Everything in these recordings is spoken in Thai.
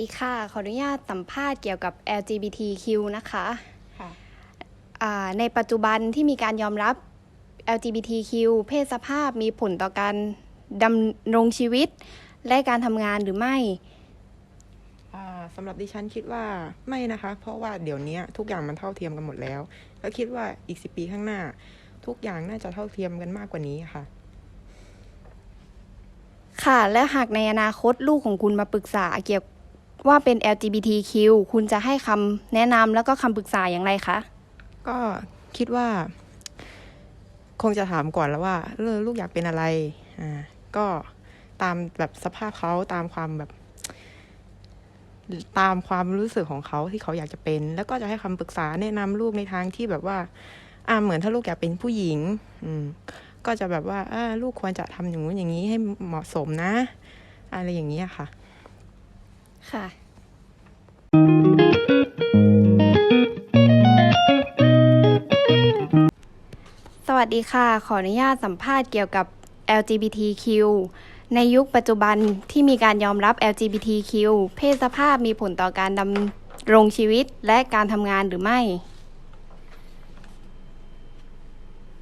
ดีค่ะ ขออนุญาตสัมภาษณ์เกี่ยวกับ LGBTQ นะคะค่ะอ่าในปัจจุบันที่มีการยอมรับ LGBTQ เพศสภาพมีผลต่อการดำรงชีวิต และการทำงานหรือไม่อ่าสำหรับดิฉันคิดว่าไม่นะคะ เพราะว่าเดี๋ยวนี้ทุกอย่างมันเท่าเทียมกันหมดแล้ว แล้วคิดว่าอีกสิปีข้างหน้า ทุกอย่างน่าจะเท่าเทียมกันมากกว่านี้ค่ะค่ะ และหากในอนาคตลูกของคุณมาปรึกษาเกี่ยว ว่าเป็น LGBTQ คุณจะให้คำแนะนำแล้วก็คำปรึกษาอย่างไรคะ ก็คิดว่า คงจะถามก่อนแล้วว่าเลูกอยากเป็นอะไร อ่า ก็ตามแบบสภาพเขาตามความแบบ ตามความรู้สึกของเขาที่เขาอยากจะเป็น แล้วก็จะให้คำปรึกษาแนะนำลูกในทางที่แบบว่า อ่าเหมือนถ้าลูกอยากเป็นผู้หญิง อืม ก็จะแบบว่าอาลูกควรจะทำอย่างนู้นอย่างนี้ให้เหมาะสมนะ อะไรอย่างนี้ยค่ะ ค่ะสวัสดีค่ะ ขออนุญาตสัมภาษณ์เกี่ยวกับ LGBTQ ในยุคปัจจุบันที่มีการยอมรับ LGBTQ เพศสภาพมีผลต่อการดำรงชีวิตและการทำงานหรือไม่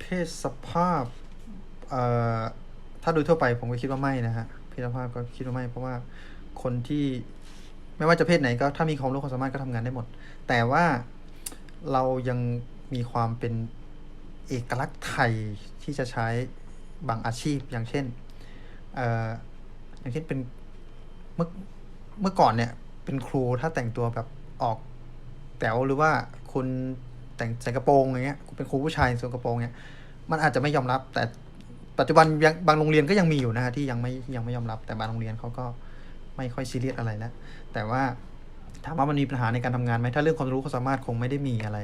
เพศสภาพเอ่อถ้าโดยทั่วไปผมก็คิดว่าไม่นะฮะ เพศสภาพก็คิดว่าไม่เพราะว่า คนที่ไม่ว่าจะเพศไหนก็ถ้ามีความรู้ความสามารถก็ทำงานได้หมด แต่ว่าเรายังมีความเป็นเอกลักษณ์ไทยที่จะใช้บางอาชีพอย่างเช่นเอ่ออย่างเช่นเป็นเมื่อเมื่อก่อนเนี่ยเป็นครูถ้าแต่งตัวแบบออกแต๋วหรือว่าคุณแต่งใส่กระโปรงอย่างเงี้ยคุณเป็นครูผู้ชายใส่กระโปรงเนี่ยมันอาจจะไม่ยอมรับ แต่ปัจจุบันยังบางโรงเรียนก็ยังมีอยู่นะฮะที่ยังไม่ยังไม่ยอมรับแต่บางโรงเรียนเขาก็ ไม่ค่อยซีเรียสอะไรแล้วแต่ว่าถามว่ามันมีปัญหาในการทำงานไหมถ้าเรื่องความรู้ความสามารถคงไม่ได้มีอะไร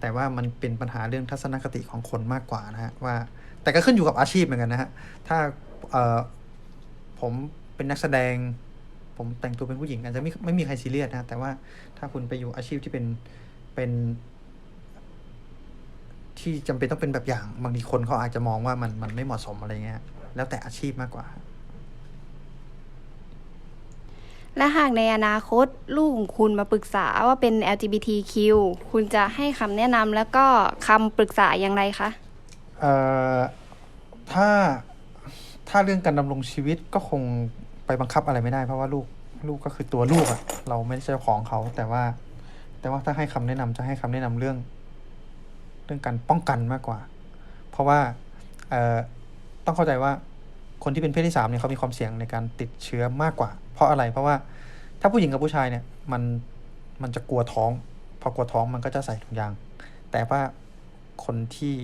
แต่ว่ามันเป็นปัญหาเรื่องทัศนคติของคนมากกว่านะฮะว่า แต่ก็ขึ้นอยู่กับอาชีพเหมือนกันนะฮะถ้าเออผมเป็นนักแสดง ผมแต่งตัวเป็นผู้หญิงอาจจะไม่ไม่มีใครซีเรียสนะแต่ว่าถ้าคุณไปอยู่อาชีพที่เป็นเป็นที่จำเป็นต้องเป็นแบบอย่างบางทีคนเขาอาจจะมองว่ามันมันไม่เหมาะสมอะไรเงี้ยแล้วแต่อาชีพมากกว่า และหากในอนาคตลูกของคุณมาปรึกษาว่าเป็น LGBTQ คุณจะให้คำแนะนำแล้วก็คำปรึกษาอย่างไรคะเอ่อถ้าถ้าเรื่องการดำรงชีวิตก็คงไปบังคับอะไรไม่ได้ เพราะว่าลูกลูกก็คือตัวลูกอะเราไม่ได้เจ้าของเขา แต่ว่า แต่ว่าถ้าให้คำแนะนำจะให้คำแนะนำเรื่อง เรื่องการป้องกันมากกว่า เพราะว่าเอ่อต้องเข้าใจว่าคนที่เป็นเพศที่สามเนี่ยเขามีความเสี่ยงในการติดเชื้อมากกว่า ราะอะไรเพราะว่าถ้าผู้หญิงกับผู้ชายเนี่ย มันมันจะกลัวท้อง พอกลัวท้องมันก็จะใส่ถุงยาง แต่ว่าคนที่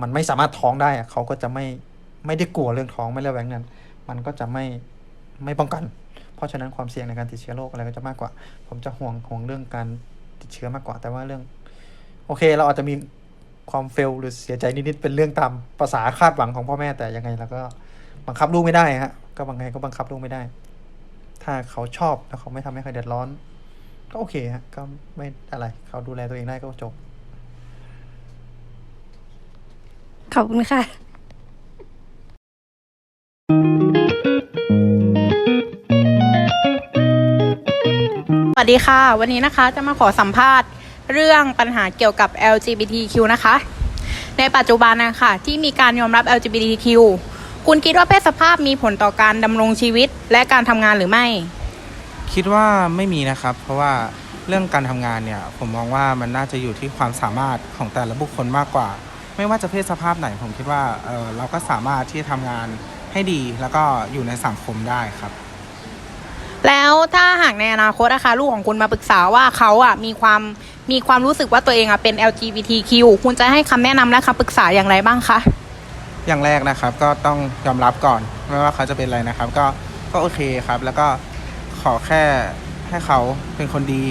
มันไม่สามารถท้องได้อะเขาก็จะไม่ไม่ได้กลัวเรื่องท้องไม่ระแวงนั้น มันก็จะไม่ไม่ป้องกัน เพราะฉะนั้นความเสี่ยงในการติดเชื้อโรคอะไรก็จะมากกว่า ผมจะห่วงห่วงเรื่องการติดเชื้อมากกว่า แต่ว่าเรื่อง โอเค เราอาจจะมีความเฟลหรือเสียใจนิดๆเป็นเรื่องตามภาษาคาดหวังของพ่อแม่แต่ยังไงเราก็บังคับลูกไม่ได้ฮะก็บางไงก็บังคับลูกไม่ได้ ถ้าเขาชอบแล้วเขาไม่ทำให้ใครเดือดร้อน ก็โอเคฮะก็ไม่อะไร เขาดูแลตัวเองได้ก็จบ ขอบคุณค่ะสวัสดีค่ะ วันนี้นะคะจะมาขอสัมภาษณ์เรื่องปัญหาเกี่ยวกับ LGBTQ นะคะ ในปัจจุบันนะคะที่มีการยอมรับ LGBTQ คุณคิดว่าเพศสภาพมีผลต่อการดำรงชีวิตและการทำงานหรือไม่ คิดว่าไม่มีนะครับ เพราะว่าเรื่องการทำงานเนี่ยผมมองว่ามันน่าจะอยู่ที่ความสามารถของแต่ละบุคคลมากกว่า ไม่ว่าจะเพศสภาพไหน ผมคิดว่าเออเราก็สามารถที่จะทำงานให้ดีแล้วก็อยู่ในสังคมได้ครับ แล้วถ้าหากในอนาคตนะคะลูกของคุณมาปรึกษาว่าเขาอะมีความมีความรู้สึกว่าตัวเองอะเป็น LGBTQ คุณจะให้คำแนะนำและคำปรึกษาอย่างไรบ้างคะ อย่างแรกนะครับ ก็ต้องยอมรับก่อนไม่ว่าเขาจะเป็นอะไรนะครับ ก็ก็โอเคครับ แล้วก็ขอแค่ให้เขาเป็นคนดี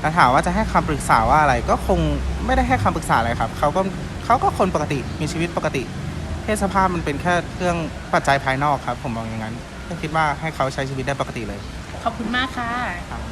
แล้วถามว่าจะให้คำปรึกษาว่าอะไร ก็คงไม่ได้ให้คำปรึกษาอะไรครับเขาก็เขาก็คนปกติมีชีวิตปกติเพศสภาพมันเป็นแค่เรื่องปัจจัยภายนอกครับ ผมมองอย่างนั้นก็คิดว่าให้เขาใช้ชีวิตได้ปกติเลย ขอบคุณมากค่ะครับ